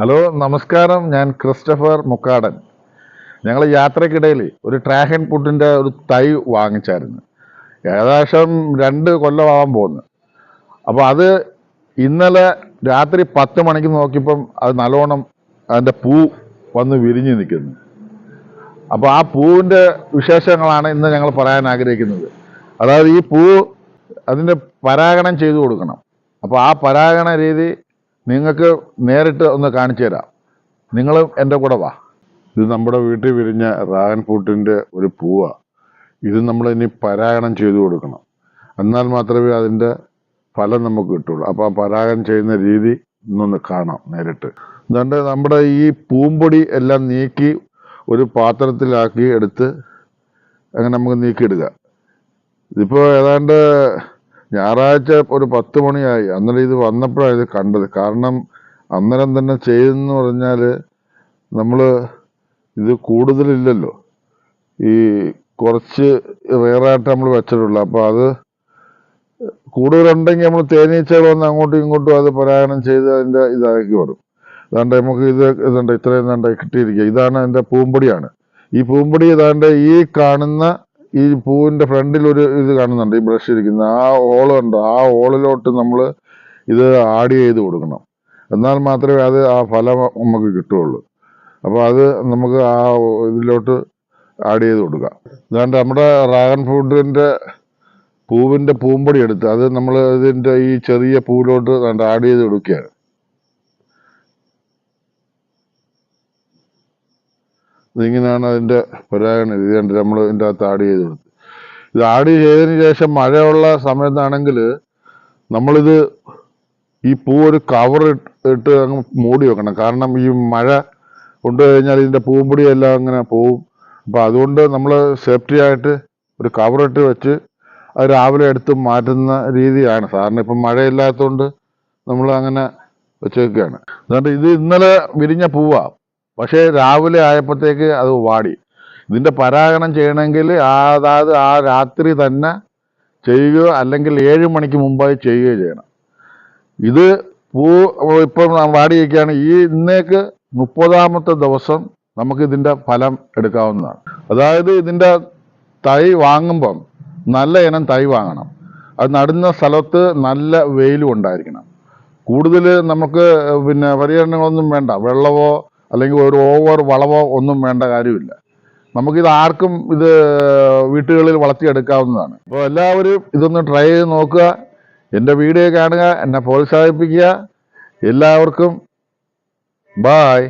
Hello നമസ്കാരം. ഞാൻ Christopher Mukkadan. ഞങ്ങൾ യാത്രക്കിടയിൽ ഒരു ട്രാഹൻ പുട്ടിന്റെ ഒരു തൈ വാങ്ങിച്ചായിരുന്നു. ഏകദേശം രണ്ട് കൊല്ലമാവാൻ പോകുന്നു. അപ്പോൾ അത് ഇന്നലെ രാത്രി പത്ത് മണിക്ക് നോക്കിയപ്പം അത് നല്ലോണം അതിന്റെ പൂ വന്ന് വിരിഞ്ഞ് നിൽക്കുന്നു. അപ്പോൾ ആ പൂവിന്റെ വിശേഷങ്ങളാണ് ഇന്ന് ഞങ്ങൾ പറയാൻ ആഗ്രഹിക്കുന്നത്. അതായത് ഈ പൂ അതിന്റെ പരാഗണം ചെയ്തു കൊടുക്കണം. അപ്പോൾ ആ പരാഗണ രീതി നിങ്ങൾക്ക് നേരിട്ട് ഒന്ന് കാണിച്ചു തരാം. നിങ്ങളും എന്റെ കൂടെ വാ. ഇത് നമ്മുടെ വീട്ടിൽ വിരിഞ്ഞ റാഗൻ ഫ്രൂട്ടിന്റെ ഒരു പൂവാ. ഇത് നമ്മൾ ഇനി പരാഗണം ചെയ്തു കൊടുക്കണം. എന്നാൽ മാത്രമേ അതിന്റെ ഫലം നമുക്ക് കിട്ടുള്ളൂ. അപ്പോൾ ആ പരാഗണം ചെയ്യുന്ന രീതി ഇന്നൊന്ന് കാണാം നേരിട്ട്. അതുകൊണ്ട് നമ്മുടെ ഈ പൂമ്പൊടി എല്ലാം നീക്കി ഒരു പാത്രത്തിലാക്കി എടുത്ത് അങ്ങനെ നമുക്ക് നീക്കിയിടുക ഇതിപ്പോൾ ഏതാണ്ട് ഞായറാഴ്ച ഒരു പത്ത് മണിയായി. അന്നേരം ഇത് വന്നപ്പോഴാണ് ഇത് കണ്ടത്. കാരണം അന്നേരം തന്നെ ചെയ്തെന്ന് പറഞ്ഞാൽ നമ്മൾ ഇത് കൂടുതലില്ലല്ലോ. ഈ കുറച്ച് റെയറായിട്ട് നമ്മൾ വെച്ചിട്ടുള്ളൂ. അപ്പോൾ അത് കൂടുതലുണ്ടെങ്കിൽ നമ്മൾ തേനീച്ചകൾ വന്ന് അങ്ങോട്ടും ഇങ്ങോട്ടും അത് പരാഗണം ചെയ്ത് അതിന്റെ ഇതാക്കി വരും അതാണ്ട് നമുക്ക് ഇത് ഇതുണ്ട് ഇത്രയും ഇതാണ്ട് കിട്ടിയിരിക്കുക. ഇതാണ് അതിന്റെ പൂമ്പൊടിയാണ്. ഈ പൂമ്പൊടി ഇതാണ്ട് ഈ കാണുന്ന ഈ പൂവിന്റെ ഫ്രണ്ടിൽ ഒരു ഇത് കാണുന്നുണ്ട് ഈ ബ്രഷ് ഇരിക്കുന്ന. ആ ഓളുണ്ട് ആ ഓളിലോട്ട് നമ്മൾ ഇത് ആഡ് ചെയ്ത് കൊടുക്കണം. എന്നാൽ മാത്രമേ അത് ആ ഫലം നമുക്ക് കിട്ടുകയുള്ളൂ. അപ്പോൾ അത് നമുക്ക് ആ ഇതിലോട്ട് ആഡ് ചെയ്ത് കൊടുക്കാം. ഇതാണ്ട് നമ്മുടെ ഡ്രാഗൺ ഫ്രൂട്ടിന്റെ പൂവിന്റെ പൂമ്പൊടി എടുത്ത് അത് നമ്മൾ ഇതിന്റെ ഈ ചെറിയ പൂവിലോട്ട് ആഡ് ചെയ്ത് കൊടുക്കുകയാണ്. ഇതിങ്ങനെയാണ് അതിന്റെ പുരാഗണ ഇത് കണ്ട് നമ്മൾ ഇതിന്റെ അകത്ത് ആഡ് ചെയ്ത് കൊടുത്ത്. ഇത് ആഡ് ചെയ്തതിന് ശേഷം മഴയുള്ള സമയത്താണെങ്കിൽ നമ്മളിത് ഈ പൂ ഒരു കവർ ഇട്ട് അങ്ങ് മൂടി വെക്കണം. കാരണം ഈ മഴ കൊണ്ടു കഴിഞ്ഞാൽ ഇതിന്റെ പൂമ്പൊടിയെല്ലാം അങ്ങനെ പോവും. അപ്പോൾ അതുകൊണ്ട് നമ്മൾ സേഫ്റ്റി ആയിട്ട് ഒരു കവർ ഇട്ട് വെച്ച് അത് രാവിലെ എടുത്ത് മാറ്റുന്ന രീതിയാണ്. സാറിന് ഇപ്പം മഴയില്ലാത്തതുകൊണ്ട് നമ്മൾ അങ്ങനെ വെച്ചേക്കുകയാണ് അതുകൊണ്ട് ഇത് ഇന്നലെ വിരിഞ്ഞ പൂവാ. പക്ഷേ രാവിലെ ആയപ്പോഴത്തേക്ക് അത് വാടി. ഇതിന്റെ പരാഗണം ചെയ്യണമെങ്കിൽ ആ അതായത് ആ രാത്രി തന്നെ ചെയ്യുകയോ അല്ലെങ്കിൽ ഏഴ് മണിക്ക് മുമ്പായി ചെയ്യുകയോ ചെയ്യണം. ഇത് പൂ ഇപ്പം വാടിയിരിക്കുകയാണ്. ഈ ഇന്നേക്ക് മുപ്പതാമത്തെ ദിവസം നമുക്ക് ഇതിന്റെ ഫലം എടുക്കാവുന്നതാണ്. അതായത് ഇതിന്റെ തൈ വാങ്ങുമ്പം നല്ല ഇനം തൈ വാങ്ങണം. അത് നടുന്ന സ്ഥലത്ത് നല്ല വെയിലും ഉണ്ടായിരിക്കണം. കൂടുതൽ നമുക്ക് പിന്നെ പരിചരണങ്ങളൊന്നും വേണ്ട. വെള്ളമോ അല്ലെങ്കിൽ ഒരു ഓവർ വളവോ ഒന്നും വേണ്ട കാര്യമില്ല. നമുക്കിത് ആർക്കും ഇത് വീട്ടുകളിൽ വളർത്തിയെടുക്കാവുന്നതാണ്. അപ്പോൾ എല്ലാവരും ഇതൊന്ന് ട്രൈ ചെയ്ത് നോക്കുക. എന്റെ വീഡിയോ കാണുക എന്നെ പ്രോത്സാഹിപ്പിക്കുക. എല്ലാവർക്കും ബായ്